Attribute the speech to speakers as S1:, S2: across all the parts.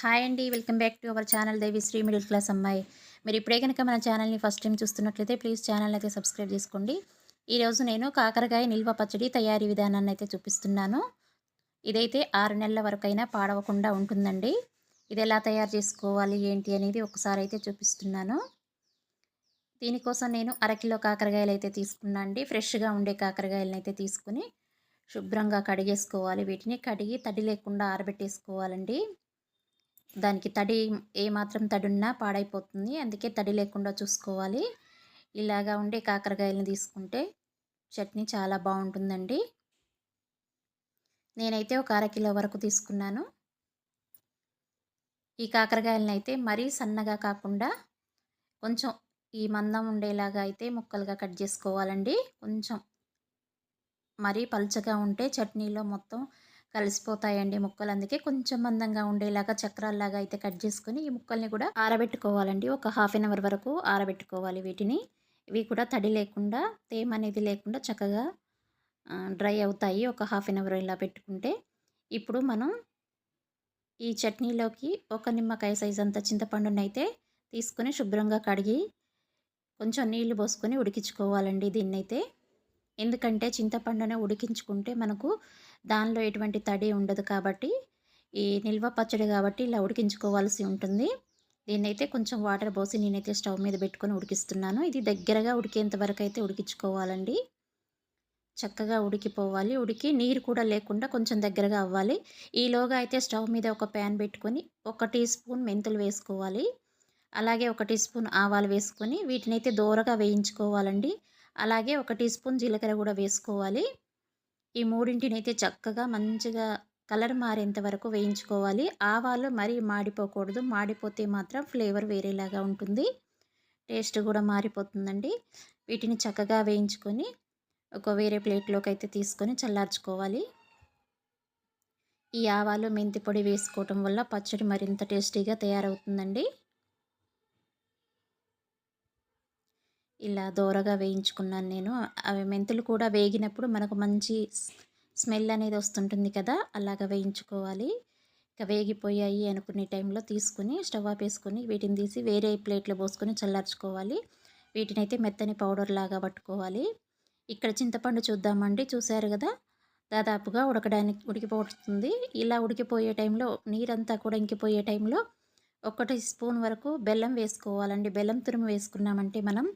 S1: Hi అండి welcome back to our channel Devi Sri middle class అమ్మాయి. మీరు ఇప్పుడే కనుక మన ఛానల్ని ఫస్ట్ టైం చూస్తున్నట్లయితే ప్లీజ్ ఛానల్ అయితే సబ్స్క్రైబ్ చేసుకోండి. ఈరోజు నేను కాకరకాయ నిల్వ పచ్చడి తయారీ విధానాన్ని అయితే చూపిస్తున్నాను. ఇదైతే ఆరు నెలల వరకైనా పాడవకుండా ఉంటుందండి. ఇది ఎలా తయారు చేసుకోవాలి ఏంటి అనేది ఒకసారి అయితే చూపిస్తున్నాను. దీనికోసం నేను అరకిలో కాకరకాయలు అయితే తీసుకున్నా అండి. ఫ్రెష్గా ఉండే కాకరకాయలను అయితే తీసుకుని శుభ్రంగా కడిగేసుకోవాలి. వీటిని కడిగి తడి లేకుండా ఆరబెట్టేసుకోవాలండి. దానికి తడి ఏమాత్రం తడి ఉన్నా పాడైపోతుంది. అందుకే తడి లేకుండా చూసుకోవాలి. ఇలాగా ఉండే కాకరకాయలను తీసుకుంటే చట్నీ చాలా బాగుంటుందండి. నేనైతే ఒక అరకిలో వరకు తీసుకున్నాను. ఈ కాకరకాయలను అయితే మరీ సన్నగా కాకుండా కొంచెం ఈ మందం ఉండేలాగా అయితే ముక్కలుగా కట్ చేసుకోవాలండి. కొంచెం మరీ పలుచగా ఉంటే చట్నీలో మొత్తం కలిసిపోతాయండి ముక్కలు అందుకే కొంచెం మందంగా ఉండేలాగా చక్రాల్లాగా అయితే కట్ చేసుకుని ఈ ముక్కల్ని కూడా ఆరబెట్టుకోవాలండి. ఒక హాఫ్ అన్ అవర్ వరకు ఆరబెట్టుకోవాలి వీటిని. ఇవి కూడా తడి లేకుండా తేమ అనేది లేకుండా చక్కగా డ్రై అవుతాయి ఒక హాఫ్ అన్ అవర్ ఇలా పెట్టుకుంటే. ఇప్పుడు మనం ఈ చట్నీలోకి ఒక నిమ్మకాయ సైజ్ అంత చింతపండుని అయితే తీసుకొని శుభ్రంగా కడిగి కొంచెం నీళ్ళు పోసుకొని ఉడికించుకోవాలండి దీన్నైతే. ఎందుకంటే చింతపండునే ఉడికించుకుంటే మనకు దానిలో ఎటువంటి తడి ఉండదు కాబట్టి ఈ నిల్వ పచ్చడి కాబట్టి ఇలా ఉడికించుకోవాల్సి ఉంటుంది. దీన్నైతే కొంచెం వాటర్ పోసి నేనైతే స్టవ్ మీద పెట్టుకొని ఉడికిస్తున్నాను. ఇది దగ్గరగా ఉడికేంత వరకు అయితే ఉడికించుకోవాలండి. చక్కగా ఉడికిపోవాలి. ఉడికి నీరు కూడా లేకుండా కొంచెం దగ్గరగా అవ్వాలి. ఈలోగా అయితే స్టవ్ మీద ఒక ప్యాన్ పెట్టుకొని ఒక టీ స్పూన్ మెంతులు వేసుకోవాలి. అలాగే ఒక టీ స్పూన్ ఆవాలు వేసుకొని వీటిని అయితే దూరగా వేయించుకోవాలండి. అలాగే ఒక టీ స్పూన్ జీలకర్ర కూడా వేసుకోవాలి. ఈ మూడింటిని అయితే చక్కగా మంచిగా కలర్ మారేంత వరకు వేయించుకోవాలి. ఆవాలు మరీ మాడిపోకూడదు. మాడిపోతే మాత్రం ఫ్లేవర్ వేరేలాగా ఉంటుంది. టేస్ట్ కూడా మారిపోతుందండి. వీటిని చక్కగా వేయించుకొని ఒక వేరే ప్లేట్లోకి అయితే తీసుకొని చల్లార్చుకోవాలి. ఈ ఆవాలు మెంతి పొడి వేసుకోవటం వల్ల పచ్చడి మరింత టేస్టీగా తయారవుతుందండి. ఇలా దోరగా వేయించుకున్నాను నేను. అవి మెంతులు కూడా వేగినప్పుడు మనకు మంచి స్మెల్ అనేది వస్తుంటుంది కదా అలాగ వేయించుకోవాలి. ఇక వేగిపోయాయి అనుకునే టైంలో తీసుకుని స్టవ్ ఆపేసుకొని వీటిని తీసి వేరే ప్లేట్లో పోసుకొని చల్లార్చుకోవాలి. వీటిని అయితే మెత్తని పౌడర్ లాగా పట్టుకోవాలి. ఇక్కడ చింతపండు చూద్దామండి చూశారు కదా? దాదాపుగా ఉడకడానికి ఉడికిపోతుంది. ఇలా ఉడికిపోయే టైంలో నీరంతా కూడా ఇంకిపోయే టైంలో ఒకటి స్పూన్ వరకు బెల్లం వేసుకోవాలండి. బెల్లం తురుము వేసుకున్నామంటే మనం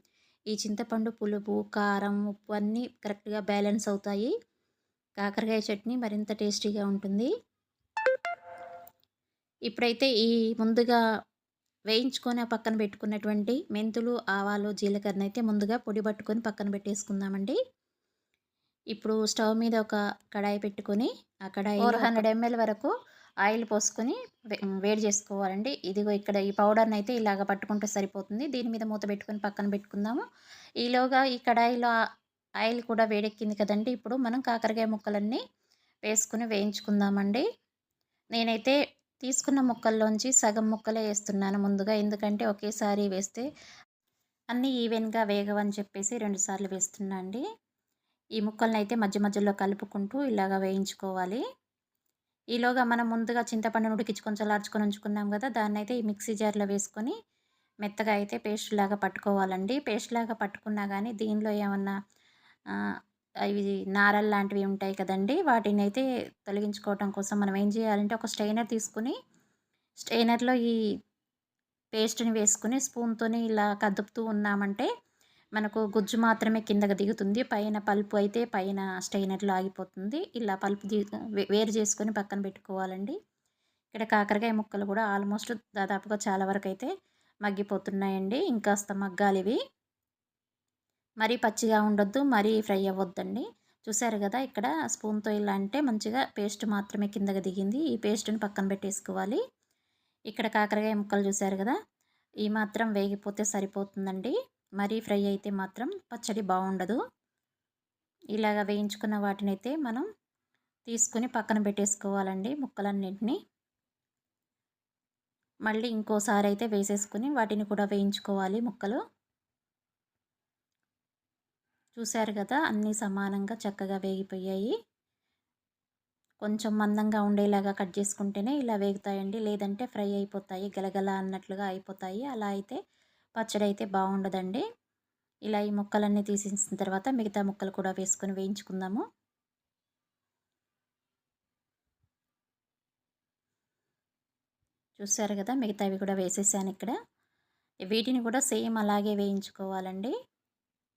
S1: ఈ చింతపండు పులుపు కారం ఉప్పు అన్నీ కరెక్ట్గా బ్యాలెన్స్ అవుతాయి. కాకరకాయ చట్నీ మరింత టేస్టీగా ఉంటుంది. ఇప్పుడైతే ఈ ముందుగా వేయించుకొని పక్కన పెట్టుకున్నటువంటి మెంతులు ఆవాలు జీలకర్ర అయితే ముందుగా పొడి పట్టుకొని పక్కన పెట్టేసుకుందామండి. ఇప్పుడు స్టవ్ మీద ఒక కడాయి పెట్టుకొని ఆ కడాయి ఫోర్ హండ్రెడ్ ఎంఎల్ వరకు ఆయిల్ పోసుకొని వేడి చేసుకోవాలండి. ఇదిగో ఇక్కడ ఈ పౌడర్ని అయితే ఇలాగ పట్టుకుంటే సరిపోతుంది. దీని మీద మూత పెట్టుకొని పక్కన పెట్టుకుందాము. ఈలోగా ఈ కడాయిలో ఆయిల్ కూడా వేడెక్కింది కదండి. ఇప్పుడు మనం కాకరకాయ ముక్కలన్నీ వేసుకుని వేయించుకుందామండి. నేనైతే తీసుకున్న ముక్కల్లోంచి సగం ముక్కలే వేస్తున్నాను ముందుగా. ఎందుకంటే ఒకేసారి వేస్తే అన్నీ ఈవెన్గా వేగవని చెప్పేసి రెండుసార్లు వేస్తున్నా అండి ఈ ముక్కలను అయితే మధ్య మధ్యలో కలుపుకుంటూ ఇలాగ వేయించుకోవాలి. ఈలోగా మనం ముందుగా చింతపండును ఉడికించుకొని చల్లార్చుకొని ఉంచుకున్నాం కదా దాన్ని అయితే ఈ మిక్సీ జార్లో వేసుకొని మెత్తగా అయితే పేస్ట్ లాగా పట్టుకోవాలండి. పేస్ట్ లాగా పట్టుకున్నా కానీ దీనిలో ఏమన్నా ఇవి నారల్ లాంటివి ఉంటాయి కదండి వాటిని అయితే తొలగించుకోవటం కోసం మనం ఏం చేయాలంటే ఒక స్ట్రైనర్ తీసుకుని స్ట్రైనర్లో ఈ పేస్ట్ని వేసుకుని స్పూన్తోని ఇలా కదుపుతూ ఉన్నామంటే మనకు గుజ్జు మాత్రమే కిందకు దిగుతుంది. పైన పల్పు అయితే పైన స్టైనర్లో ఆగిపోతుంది. ఇలా పల్పు వేరు చేసుకొని పక్కన పెట్టుకోవాలండి. ఇక్కడ కాకరకాయ ముక్కలు కూడా ఆల్మోస్ట్ దాదాపుగా చాలా వరకు అయితే మగ్గిపోతున్నాయండి. ఇంకాస్త మగ్గాలి ఇవి మరీ పచ్చిగా ఉండొద్దు మరీ ఫ్రై అవ్వద్దండి. చూసారు కదా ఇక్కడ స్పూన్తో ఇలా అంటే మంచిగా పేస్ట్ మాత్రమే కిందకి దిగింది. ఈ పేస్ట్ని పక్కన పెట్టేసుకోవాలి. ఇక్కడ కాకరకాయ ముక్కలు చూసారు కదా ఈ మాత్రం వేగిపోతే సరిపోతుందండి. మరీ ఫ్రై అయితే మాత్రం పచ్చడి బాగుండదు ఇలాగ వేయించుకున్న వాటిని అయితే మనం తీసుకుని పక్కన పెట్టేసుకోవాలండి ముక్కలన్నింటినీ. మళ్ళీ ఇంకోసారి అయితే వేసేసుకుని వాటిని కూడా వేయించుకోవాలి ముక్కలు. చూశారు కదా అన్నీ సమానంగా చక్కగా వేగిపోయాయి. కొంచెం మందంగా ఉండేలాగా కట్ చేసుకుంటేనే ఇలా వేగుతాయండి. లేదంటే ఫ్రై అయిపోతాయి గలగల అన్నట్లుగా అయిపోతాయి. అలా అయితే పచ్చడి అయితే బాగుండదండి ఇలా ఈ ముక్కలన్నీ తీసేసిన తర్వాత మిగతా ముక్కలు కూడా వేసుకొని వేయించుకుందాము. చూసారు కదా మిగతావి కూడా వేసేసాను ఇక్కడ. వీటిని కూడా సేమ్ అలాగే వేయించుకోవాలండి.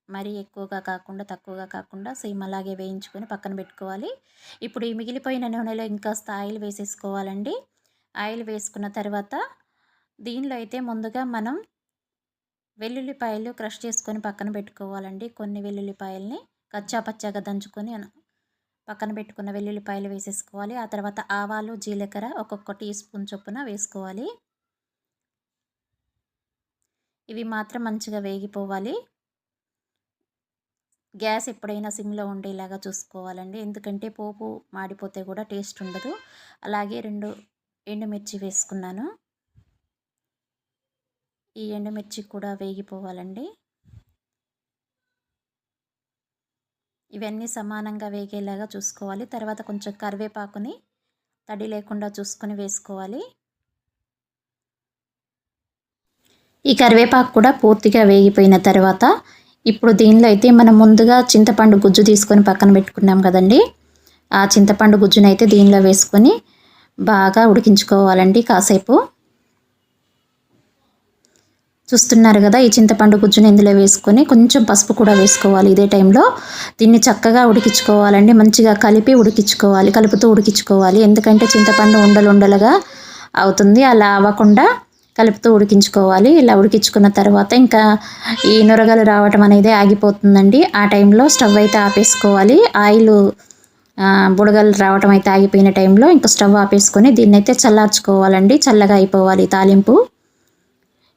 S1: మరీ ఎక్కువగా కాకుండా తక్కువగా కాకుండా సేమ్ అలాగే వేయించుకొని పక్కన పెట్టుకోవాలి. ఇప్పుడు ఈ మిగిలిపోయిన నూనెలో ఇంకాస్త ఆయిల్ వేసేసుకోవాలండి. ఆయిల్ వేసుకున్న తర్వాత దీనిలో అయితే ముందుగా మనం వెల్లుల్లిపాయలు క్రష్ చేసుకొని పక్కన పెట్టుకోవాలండి. కొన్ని వెల్లుల్లిపాయల్ని కచ్చా పచ్చాగా దంచుకొని పక్కన పెట్టుకున్న వెల్లుల్లిపాయలు వేసేసుకోవాలి. ఆ తర్వాత ఆవాలు జీలకర్ర ఒక్కొక్క టీ స్పూన్ చొప్పున వేసుకోవాలి. ఇవి మాత్రం మంచిగా వేగిపోవాలి. గ్యాస్ ఎప్పుడైనా సిమ్లో ఉండేలాగా చూసుకోవాలండి. ఎందుకంటే పోపు మాడిపోతే కూడా టేస్ట్ ఉండదు. అలాగే రెండు ఎండుమిర్చి వేసుకున్నాను. ఈ ఎండుమిర్చి కూడా వేగిపోవాలండి. ఇవన్నీ సమానంగా వేగేలాగా చూసుకోవాలి. తర్వాత కొంచెం కరివేపాకుని తడి లేకుండా చూసుకొని వేసుకోవాలి. ఈ కరివేపాకు కూడా పూర్తిగా వేగిపోయిన తర్వాత ఇప్పుడు దీనిలో అయితే మనం ముందుగా చింతపండు గుజ్జు తీసుకొని పక్కన పెట్టుకున్నాం కదండి. ఆ చింతపండు గుజ్జునైతే దీనిలో వేసుకొని బాగా ఉడికించుకోవాలండి కాసేపు. చూస్తున్నారు కదా ఈ చింతపండు గుజ్జుని ఇందులో వేసుకొని కొంచెం పసుపు కూడా వేసుకోవాలి ఇదే టైంలో. దీన్ని చక్కగా ఉడికించుకోవాలండి మంచిగా కలిపి ఉడికించుకోవాలి కలుపుతూ ఉడికించుకోవాలి. ఎందుకంటే చింతపండు ఉండలు ఉండలుగా అవుతుంది అలా అవ్వకుండా కలుపుతూ ఉడికించుకోవాలి. ఇలా ఉడికించుకున్న తర్వాత ఇంకా ఈ నురగలు రావటం అనేది ఆగిపోతుందండి. ఆ టైంలో స్టవ్ అయితే ఆపేసుకోవాలి. ఆయిల్ బుడగలు రావటం అయితే ఆగిపోయిన టైంలో ఇంకా స్టవ్ ఆపేసుకొని దీన్ని అయితే చల్లార్చుకోవాలండి. చల్లగా అయిపోవాలి తాలింపు.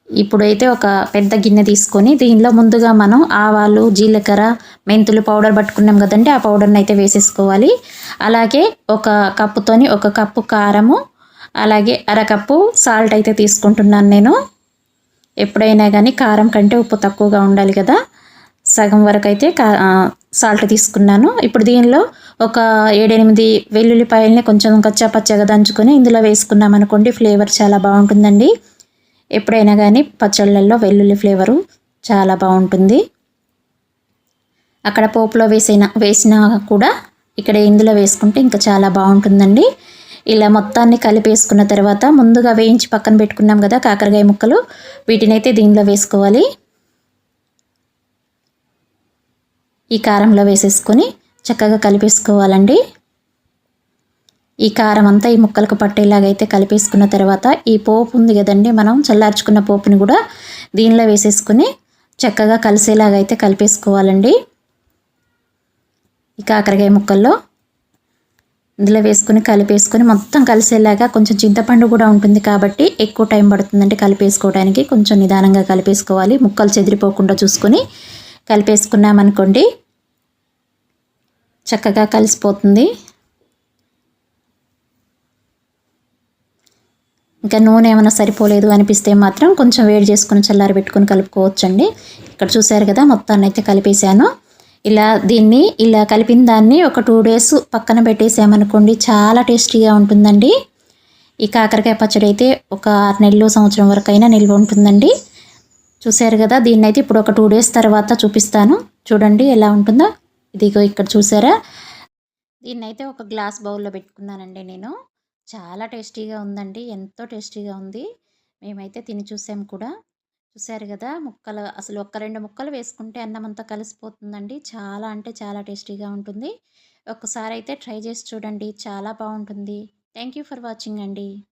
S1: ఇప్పుడైతే ఒక పెద్ద గిన్నె తీసుకొని దీనిలో ముందుగా మనం ఆవాలు జీలకర్ర మెంతులు పౌడర్ పట్టుకున్నాం కదండి ఆ పౌడర్ని అయితే వేసేసుకోవాలి. అలాగే ఒక కప్పుతోని ఒక కప్పు కారము అలాగే అరకప్పు సాల్ట్ అయితే తీసుకుంటున్నాను నేను. ఎప్పుడైనా కానీ కారం కంటే ఉప్పు తక్కువగా ఉండాలి కదా. సగం వరకు అయితే కా సాల్ట్ తీసుకున్నాను. ఇప్పుడు దీనిలో ఒక ఏడెనిమిది వెల్లుల్లిపాయల్ని కొంచెం కచ్చా పచ్చగా దంచుకొని ఇందులో వేసుకున్నాం అనుకోండి ఫ్లేవర్ చాలా బాగుంటుందండి. ఎప్పుడైనా కానీ పచ్చళ్ళల్లో వెల్లుల్లి ఫ్లేవరు చాలా బాగుంటుంది అక్కడ పోపులో వేసిన వేసినా కూడా ఇక్కడ ఇందులో వేసుకుంటే ఇంకా చాలా బాగుంటుందండి ఇలా మొత్తాన్ని కలిపేసుకున్న తర్వాత ముందుగా వేయించి పక్కన పెట్టుకున్నాం కదా కాకరకాయ ముక్కలు వీటినైతే దీనిలో వేసుకోవాలి. ఈ కారంలో వేసేసుకొని చక్కగా కలిపేసుకోవాలండి. ఈ కారం అంతా ఈ ముక్కలకు పట్టేలాగైతే కలిపేసుకున్న తర్వాత ఈ పోపు ఉంది కదండి మనం చల్లార్చుకున్న పోపుని కూడా దీనిలో వేసేసుకుని చక్కగా కలిసేలాగైతే కలిపేసుకోవాలండి. ఈ కాకరకాయ ముక్కల్లో ఇందులో వేసుకొని కలిపేసుకొని మొత్తం కలిసేలాగా కొంచెం చింతపండు కూడా ఉంటుంది కాబట్టి ఎక్కువ టైం పడుతుందంటే కలిపేసుకోవడానికి కొంచెం నిదానంగా కలిపేసుకోవాలి. ముక్కలు చెదిరిపోకుండా చూసుకొని కలిపేసుకున్నామనుకోండి చక్కగా కలిసిపోతుంది. ఇంకా నూనె ఏమైనా సరిపోలేదు అనిపిస్తే మాత్రం కొంచెం వేడి చేసుకుని చల్లారి పెట్టుకొని కలుపుకోవచ్చండి. ఇక్కడ చూసారు కదా మొత్తాన్ని అయితే కలిపేశాను. ఇలా దీన్ని ఇలా కలిపిన దాన్ని ఒక టూ డేస్ పక్కన పెట్టేసామనుకోండి చాలా టేస్టీగా ఉంటుందండి. ఈ కాకరకాయ పచ్చడి అయితే ఒక ఆరు నెలలు సంవత్సరం వరకు అయినా నిల్వ ఉంటుందండి. చూసారు కదా దీన్ని అయితే ఇప్పుడు ఒక టూ డేస్ తర్వాత చూపిస్తాను. చూడండి ఎలా ఉంటుందో. ఇదిగో ఇక్కడ చూసారా? దీన్నైతే ఒక గ్లాస్ బౌల్లో పెట్టుకున్నానండి నేను. చాలా టేస్టీగా ఉందండి. ఎంతో టేస్టీగా ఉంది. మేమైతే తిని చూసాం కూడా. చూసారు కదా! ముక్కలు అసలు ఒక్క రెండు ముక్కలు వేసుకుంటే అన్నం అంతా కలిసిపోతుందండి. చాలా అంటే చాలా టేస్టీగా ఉంటుంది. ఒక్కసారి అయితే ట్రై చేసి చూడండి. చాలా బాగుంటుంది. థ్యాంక్ యూ ఫర్ వాచింగ్ అండి.